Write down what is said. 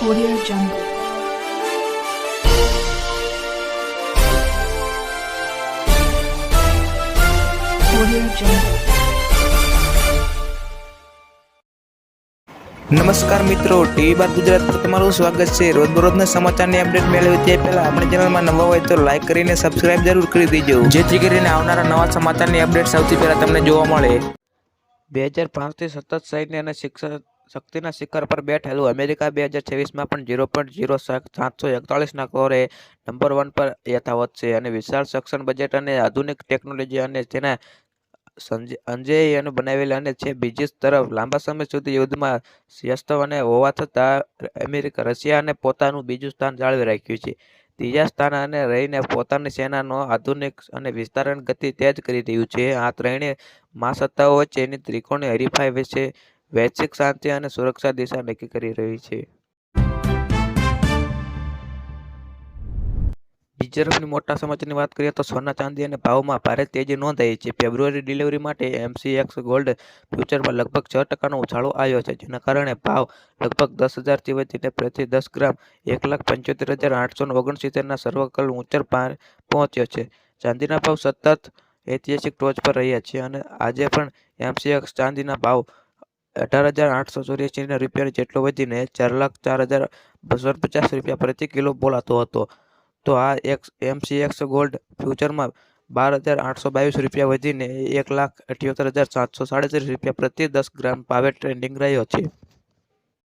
Audio Jungle. Audio Jungle. નમસ્કાર મિત્રો TV બાર ગુજરાત પર તમારું સ્વાગત છે રોજબરોજના સમાચારની અપડેટ મેળવી તે પહેલા આપણી ચેનલમાં નવા હોય તો લાઈક કરીને સબસ્ક્રાઇબ જરૂર કરી દેજો જેથી કરીને આવનારા નવા સમાચારની અપડેટ સૌથી પહેલા તમને જોવા મળે બે હજાર પાંચથી સતત સાહિત્ય અને શિક્ષણ શક્તિના શિખર પર બેઠેલું અમેરિકા બે હજાર છવ્વીસમાં પણ ઝીરો પોઈન્ટ ઝીરો સાતસો એકતાળીસના કોરે નંબર વન પર યથાવત છે અને વિશાળ સક્ષમ બજેટ અને આધુનિક ટેકનોલોજી અને તેના અંજેયનું બનાવેલ અને છે બીજી તરફ લાંબા સમય સુધી યુદ્ધમાં વ્યસ્ત અને હોવા છતાં અમેરિકા રશિયાને પોતાનું બીજું સ્થાન જાળવી રાખ્યું છે. ત્રીજા સ્થાન અને રહીને પોતાની સેનાનો આધુનિક અને વિસ્તરણ ગતિ તેજ કરી રહ્યું છે. આ ત્રણેય મહાસત્તાઓ વચ્ચેની ત્રિકોણની હરીફાઈ વિશે વૈશ્વિક શાંતિ અને સુરક્ષા દિશા નક્કી કરી રહી છે. બીજી મોટા સમાચારની વાત કરીએ તો સોના ચાંદી અને ભાવમાં ભારે તેજી નોંધાઈ છે. ફેબ્રુઆરી ડિલિવરી માટે એમસીએક્સ ગોલ્ડ ફ્યુચરમાં લગભગ છ ટકાનો ઉછાળો આવ્યો છે, જેના કારણે ભાવ લગભગ દસ હજારથી વધીને પ્રતિ દસ ગ્રામ એક લાખ પંચોતેર હજાર આઠસો ઓગણસિત્તેરના સર્વકલ ઊંચર પહોંચ્યો છે. ચાંદીના ભાવ સતત ઐતિહાસિક ટોચ પર રહ્યા છે અને આજે પણ એમસીએક્સ ચાંદીના ભાવ અઢાર હજાર આઠસો ચોર્યાસી રૂપિયા જેટલો વધીને ચાર લાખ ચાર હજાર બસો પચાસ રૂપિયા પ્રતિ કિલો બોલાતો હતો. તો આ એક્સ એમસીએક્સ ગોલ્ડ ફ્યુચરમાં બાર હજાર આઠસો બાવીસ રૂપિયા વધીને એક લાખ અઠ્યોતેર હજાર સાતસો સાડત્રીસ રૂપિયા પ્રતિ દસ ગ્રામ ભાવે ટ્રેન્ડિંગ રહ્યો છે.